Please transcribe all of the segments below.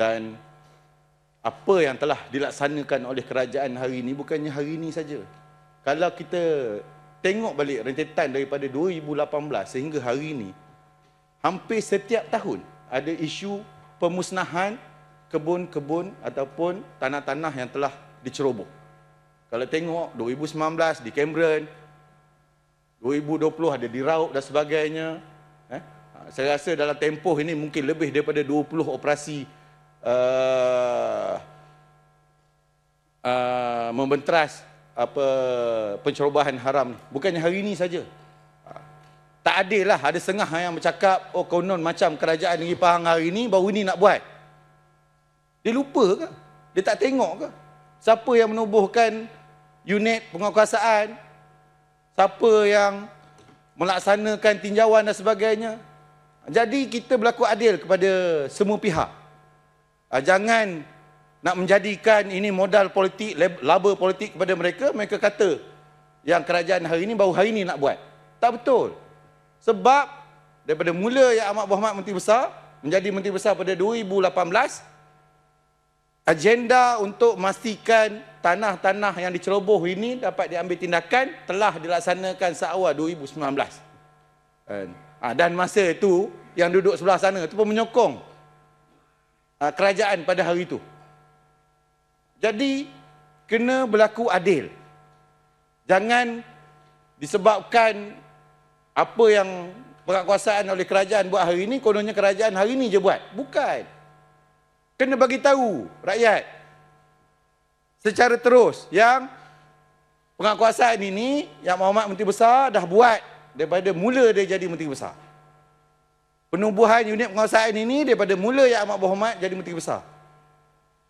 Dan apa yang telah dilaksanakan oleh kerajaan hari ini bukannya hari ini saja. Kalau kita tengok balik rentetan daripada 2018 sehingga hari ini, hampir setiap tahun ada isu pemusnahan kebun-kebun ataupun tanah-tanah yang telah diceroboh. Kalau tengok 2019 di Cameron, 2020 ada di Rauk dan sebagainya. Eh? Saya rasa dalam tempoh ini mungkin lebih daripada 20 operasi uh, uh, membenteras apa pencerobohan haram. Bukannya hari ini saja. Tak adil lah ada setengah yang bercakap oh konon macam kerajaan negeri Pahang hari ini baru ini nak buat. Dia lupa ke? Dia tak tengok ke? Siapa yang menubuhkan unit penguasaan? Siapa yang melaksanakan tinjauan dan sebagainya? Jadi kita berlaku adil kepada semua pihak. Ah, jangan nak menjadikan ini modal politik, laba politik kepada mereka. Mereka kata yang kerajaan hari ini baru hari ini nak buat. Tak betul. Sebab daripada mula yang Ahmad Muhammad Menteri Besar menjadi Menteri Besar pada 2018, agenda untuk memastikan tanah-tanah yang diceroboh ini dapat diambil tindakan telah dilaksanakan seawal 2019. Ha, dan masa itu yang duduk sebelah sana itu pun menyokong ha, kerajaan pada hari itu. Jadi kena berlaku adil. Jangan disebabkan apa yang penguasaan oleh kerajaan buat hari ini, kononnya kerajaan hari ini je buat. Bukan. Kena bagi tahu rakyat secara terus yang penguasaan ini yang Muhammad Menteri Besar dah buat daripada mula dia jadi Menteri Besar. Penubuhan unit penguasaan ini daripada mula yang Ahmad Muhammad jadi Menteri Besar.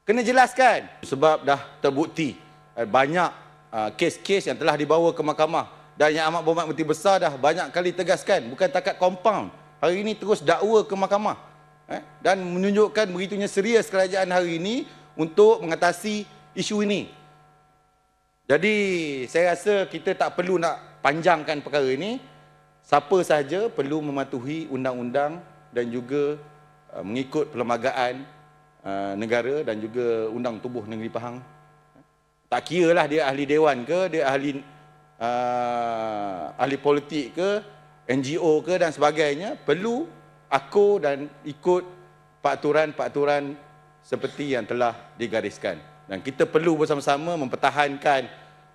Kena jelaskan sebab dah terbukti eh, banyak uh, kes-kes yang telah dibawa ke mahkamah dan yang amat berhormat Menteri Besar dah banyak kali tegaskan bukan takat compound hari ini terus dakwa ke mahkamah eh? dan menunjukkan begitunya serius kerajaan hari ini untuk mengatasi isu ini jadi saya rasa kita tak perlu nak panjangkan perkara ini siapa sahaja perlu mematuhi undang-undang dan juga uh, mengikut perlembagaan uh, negara dan juga undang tubuh negeri Pahang tak kira lah dia ahli dewan ke dia ahli uh, ahli politik ke, NGO ke dan sebagainya perlu aku dan ikut peraturan-peraturan seperti yang telah digariskan. Dan kita perlu bersama-sama mempertahankan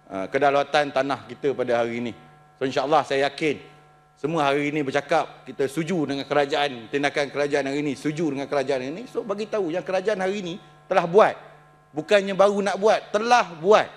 uh, kedaulatan tanah kita pada hari ini. So insyaAllah saya yakin semua hari ini bercakap kita setuju dengan kerajaan, tindakan kerajaan hari ini, setuju dengan kerajaan ini. So bagi tahu yang kerajaan hari ini telah buat. Bukannya baru nak buat, telah buat.